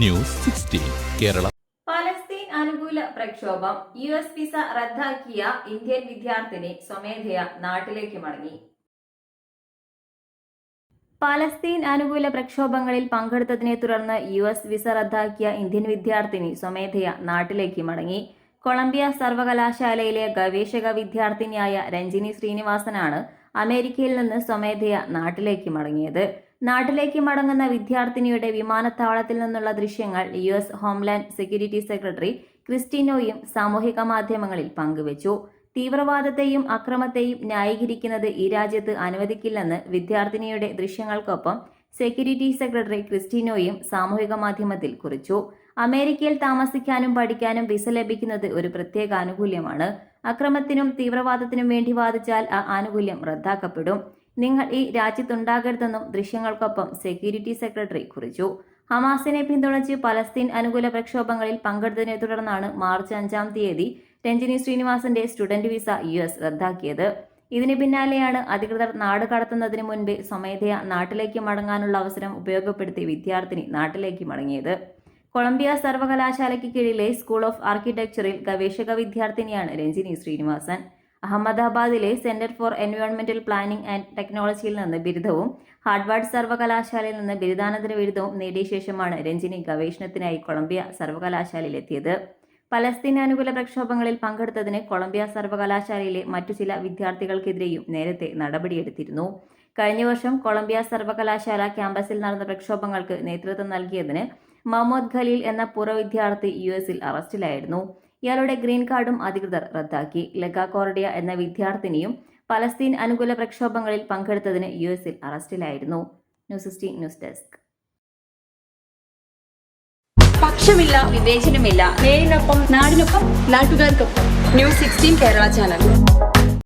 News sixteen Kerala. Palestine അനുകൂല പ്രക്ഷോഭം U S visa റദ്ദാക്കിയ ഇന്ത്യൻ വിദ്യാർത്ഥിനി സ്വമേധയാ നാട്ടിലേക്ക് മടങ്ങി. പലസ്തീൻ അനുകൂല പ്രക്ഷോഭങ്ങളിൽ പങ്കെടുത്തതിനെ തുടർന്ന് യു എസ് വിസ റദ്ദാക്കിയ ഇന്ത്യൻ വിദ്യാർത്ഥിനി സ്വമേധയാ നാട്ടിലേക്ക് മടങ്ങി. കൊളംബിയ സർവകലാശാലയിലെ ഗവേഷക വിദ്യാർത്ഥിനിയായ രഞ്ജിനി ശ്രീനിവാസനാണ് അമേരിക്കയിൽ നിന്ന് സ്വമേധയാ നാട്ടിലേക്ക് മടങ്ങിയത്. നാട്ടിലേക്ക് മടങ്ങുന്ന വിദ്യാർത്ഥിനിയുടെ വിമാനത്താവളത്തിൽ നിന്നുള്ള ദൃശ്യങ്ങൾ U S homeland security secretary ക്രിസ്റ്റീനോയും സാമൂഹിക മാധ്യമങ്ങളിൽ പങ്കുവച്ചു. തീവ്രവാദത്തെയും അക്രമത്തെയും ന്യായീകരിക്കുന്നത് ഈ രാജ്യത്ത് അനുവദിക്കില്ലെന്ന് വിദ്യാർത്ഥിനിയുടെ ദൃശ്യങ്ങൾക്കൊപ്പം സെക്യൂരിറ്റി സെക്രട്ടറി ക്രിസ്റ്റീനോയും സാമൂഹിക മാധ്യമത്തിൽ കുറിച്ചു. അമേരിക്കയിൽ താമസിക്കാനും പഠിക്കാനും വിസ ലഭിക്കുന്നത് ഒരു പ്രത്യേക ആനുകൂല്യമാണ്. അക്രമത്തിനും തീവ്രവാദത്തിനും വേണ്ടി വാദിച്ചാൽ ആ ആനുകൂല്യം റദ്ദാക്കപ്പെടും. നിങ്ങൾ ഈ രാജ്യത്തുണ്ടാകരുതെന്നും ദൃശ്യങ്ങൾക്കൊപ്പം സെക്യൂരിറ്റി സെക്രട്ടറി കുറിച്ചു. ഹമാസിനെ പിന്തുണച്ച് പലസ്തീൻ അനുകൂല പ്രക്ഷോഭങ്ങളിൽ പങ്കെടുത്തതിനെ തുടർന്നാണ് മാർച്ച് അഞ്ചാം തീയതി രഞ്ജിനി ശ്രീനിവാസന്റെ സ്റ്റുഡന്റ് വിസ യു എസ് റദ്ദാക്കിയത്. ഇതിന് പിന്നാലെയാണ് അധികൃതർ നാട് കടത്തുന്നതിന് മുൻപ് സ്വമേധയാ നാട്ടിലേക്ക് മടങ്ങാനുള്ള അവസരം ഉപയോഗപ്പെടുത്തി വിദ്യാർത്ഥിനി നാട്ടിലേക്ക് മടങ്ങിയത്. കൊളംബിയ സർവകലാശാലയ്ക്ക് കീഴിലെ സ്കൂൾ ഓഫ് ആർക്കിടെക്ചറിൽ ഗവേഷക വിദ്യാർത്ഥിനിയാണ് രഞ്ജിനി ശ്രീനിവാസൻ. അഹമ്മദാബാദിലെ സെന്റർ ഫോർ എൻവയോൺമെന്റൽ പ്ലാനിംഗ് ആൻഡ് ടെക്നോളജിയിൽ നിന്ന് ബിരുദവും ഹാർഡ്വാർഡ് സർവകലാശാലയിൽ നിന്ന് ബിരുദാനന്തര ബിരുദവും നേടിയ ശേഷമാണ് രഞ്ജിനി ഗവേഷണത്തിനായി കൊളംബിയ സർവകലാശാലയിലെത്തിയത്. പലസ്തീൻ അനുകൂല പ്രക്ഷോഭങ്ങളിൽ പങ്കെടുത്തതിന് കൊളംബിയ സർവകലാശാലയിലെ മറ്റു ചില വിദ്യാർത്ഥികൾക്കെതിരെയും നേരത്തെ നടപടിയെടുത്തിരുന്നു. കഴിഞ്ഞ വർഷം കൊളംബിയ സർവകലാശാല ക്യാമ്പസിൽ നടന്ന പ്രക്ഷോഭങ്ങൾക്ക് നേതൃത്വം നൽകിയതിന് മഹമ്മദ് ഖലീൽ എന്ന പൂർവ വിദ്യാർത്ഥി യു എസിൽ അറസ്റ്റിലായിരുന്നു. ഇയാളുടെ ഗ്രീൻ കാർഡും അധികൃതർ റദ്ദാക്കി. ലഗ കോർഡിയ എന്ന വിദ്യാർത്ഥിനിയും പലസ്തീൻ അനുകൂല പ്രക്ഷോഭങ്ങളിൽ പങ്കെടുത്തതിന് യു എസിൽ അറസ്റ്റിലായിരുന്നു. News sixteen news desk. പക്ഷമില്ല വിവേചനമില്ല. നേരിനൊപ്പം നാടിനൊപ്പം നാട്ടുകാർക്കൊപ്പം. News sixteen Kerala channel.